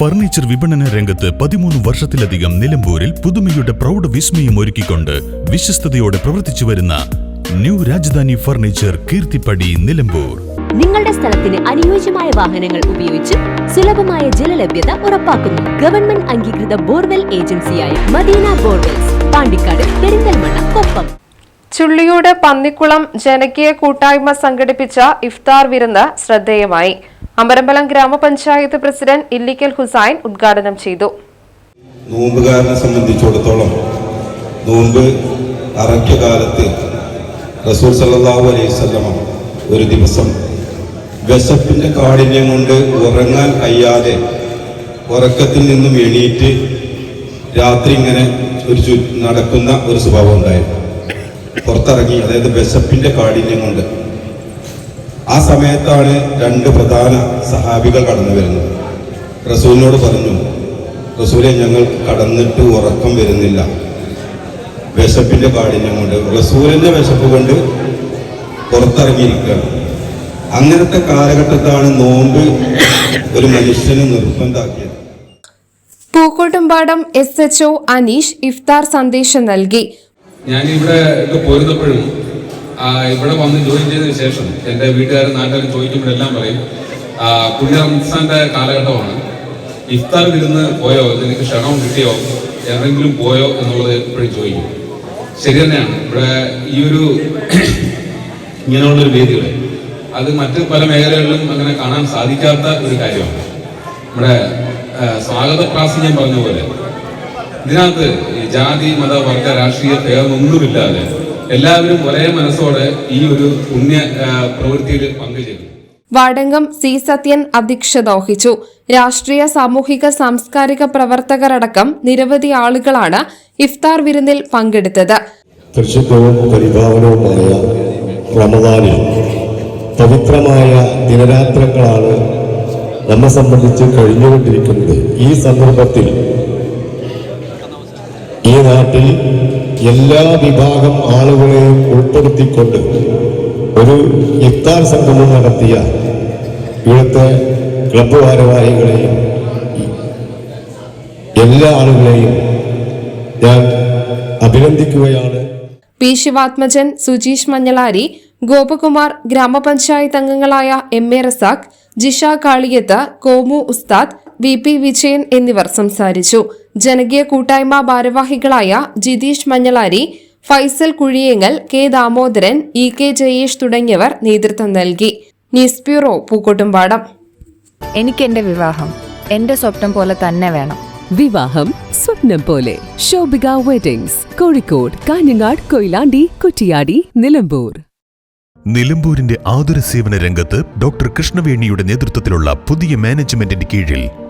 Furniture വിപണന രംഗത്ത് പതിമൂന്ന് വർഷത്തിലധികം നിലമ്പൂരിൽ പുതുമയുടെ പ്രൗഢ വിസ്മയം ഒരുക്കിക്കൊണ്ട് വിശ്വസ്തയോടെ പ്രവർത്തിച്ചു വരുന്ന ന്യൂ രാജധാനി ഫർണിച്ചർ കീർത്തിപ്പടി നിലമ്പൂർ. നിങ്ങളുടെ സ്ഥലത്തിന് അനുയോജ്യമായ വാഹനങ്ങൾ ഉപയോഗിച്ച് സുലഭമായ ജലലഭ്യത ഉറപ്പാക്കുന്നു. ഗവൺമെന്റ് അംഗീകൃത ബോർവെൽ ഏജൻസിയായ മദീന ബോർവെൽസ് പാണ്ടിക്കാട് പെരിന്തൽമണ്ണ കൊപ്പം. ചുള്ളിയോട് പന്നിക്കുളം ജനകീയ കൂട്ടായ്മ സംഘടിപ്പിച്ച ഇഫ്താർ വിരുന്ന് ശ്രദ്ധേയമായി. അമരമ്പലം ഗ്രാമപഞ്ചായത്ത് പ്രസിഡന്റ് ഇല്ലിക്കൽ ഹുസൈൻ ഉദ്ഘാടനം ചെയ്തു. നോമ്പുകാരനെ സംബന്ധിച്ചിടത്തോളം നോമ്പ് അറയ്ക്ക കാലത്ത് റസൂൽ സല്ലാഹു അലൈഹി വസല്ലമ ഒരു ദിവസം വിശപ്പിന്റെ കാഠിന്യം കൊണ്ട് ഉറങ്ങാൻ കഴിയാതെ ഉറക്കത്തിൽ നിന്നും എണീറ്റ് രാത്രി ഇങ്ങനെ ഒരു നടക്കുന്ന ഒരു സ്വഭാവം ഉണ്ടായിരുന്നു. പുറത്തിറങ്ങി അതായത് വിശപ്പിന്റെ കാഠിന്യം കൊണ്ട് ആ സമയത്താണ് രണ്ട് പ്രധാന സഹാബികൾ കടന്നു വരുന്നത്. റസൂലിനോട് പറഞ്ഞു റസൂലെ ഞങ്ങൾ കടന്നിട്ട് ഉറക്കം വരുന്നില്ല. വിശപ്പിന്റെ കാഠിന്യം കൊണ്ട് റസൂലിന്റെ വിശപ്പ് കൊണ്ട് പുറത്തിറങ്ങിയിരിക്കുകയാണ്. അങ്ങനത്തെ കാലഘട്ടത്താണ് നോമ്പ് ഒരു മനുഷ്യനെ നിർബന്ധാക്കിയത്. Pookkottumpadam S H O Aneesh ഇഫ്താർ സന്ദേശം നൽകി. ഞാൻ ഇവിടെ പോരുന്നപ്പോഴും ഇവിടെ വന്ന് ജോയിൻ ചെയ്തതിനു ശേഷം എന്റെ വീട്ടുകാരും നാട്ടുകാരും ചോദിക്കുമ്പോഴെല്ലാം പറയും പുണ്യ റംസാന്റെ കാലഘട്ടമാണ്. ഇഫ്താർ വിരുന്ന് പോയോ? നിനക്ക് ക്ഷണം കിട്ടിയോ? എന്തെങ്കിലും പോയോ എന്നുള്ളത് എപ്പോഴും ചോദിക്കും. ശരി തന്നെയാണ്. ഇവിടെ ഈ ഒരു ഇങ്ങനെയുള്ളൊരു വേദികൾ അത് മറ്റ് പല മേഖലകളിലും അങ്ങനെ കാണാൻ സാധിക്കാത്ത ഒരു കാര്യമാണ്. നമ്മുടെ സ്വാഗത ക്ലാസ് ഞാൻ പറഞ്ഞ പോലെ ഇതിനകത്ത് ജാതി മത വർഗ രാഷ്ട്രീയ ഭേദമൊന്നുമില്ലാതെ എല്ലാവരും ഒരേ മനസ്സോടെ ഈ ഒരു പുണ്യ പ്രവൃത്തിയിൽ പങ്കുചേരും വടങ്കം സി സത്യൻ അധ്യക്ഷത വഹിച്ചു രാഷ്ട്രീയ സാമൂഹിക സാംസ്കാരിക പ്രവർത്തകരടക്കം നിരവധി ആളുകളാണ് ഇഫ്താർ വിരുന്നിൽ പങ്കെടുത്തത്. പരിശുദ്ധവും പരിഭാവനവുമായ റമദാനിൽ പവിത്രമായ ദിനരാത്രങ്ങളാണ് നമ്മെ സംബന്ധിച്ച് കഴിഞ്ഞുകൊണ്ടിരിക്കുന്നത്. ഈ സന്ദർഭത്തിൽ ഈ നാട്ടിൽ എല്ലാ വിഭാഗം ആളുകളെയും ഉൾപ്പെടുത്തിക്കൊണ്ട് ഒരു ഇഫ്താർ സംഗമം നടത്തിയ ഇവിടുത്തെ ക്ലബ് ഭാരവാഹികളെയും എല്ലാ ആളുകളെയും ഞാൻ അഭിനന്ദിക്കുകയാണ്. പി ശിവാത്മജൻ സുജീഷ് മഞ്ഞളാരി ഗോപകുമാർ ഗ്രാമപഞ്ചായത്ത് അംഗങ്ങളായ M A Razak Jisha Kaliyath Komu Ustad V P Vijayan എന്നിവർ സംസാരിച്ചു. ജനകീയ കൂട്ടായ്മ ഭാരവാഹികളായ Jitheesh Manjalari Faisal Kuzhiyengal K Damodaran E K Jayesh തുടങ്ങിയവർ നേതൃത്വം നൽകി. News bureau Pookkottumpadam. എനിക്ക് എന്റെ വിവാഹം. എന്റെ സ്വപ്നം പോലെ തന്നെ വേണം. വിവാഹം സ്വപ്നം പോലെ. ശോഭിക വെഡിങ്സ് കോഴിക്കോട് കാഞ്ഞങ്ങാട് കൊയിലാണ്ടി കുറ്റിയാടി നിലമ്പൂർ. നിലമ്പൂരിന്റെ ആതുര സേവന രംഗത്ത് ഡോക്ടർ കൃഷ്ണവേണിയുടെ നേതൃത്വത്തിലുള്ള പുതിയ മാനേജ്മെന്റിന്റെ കീഴിൽ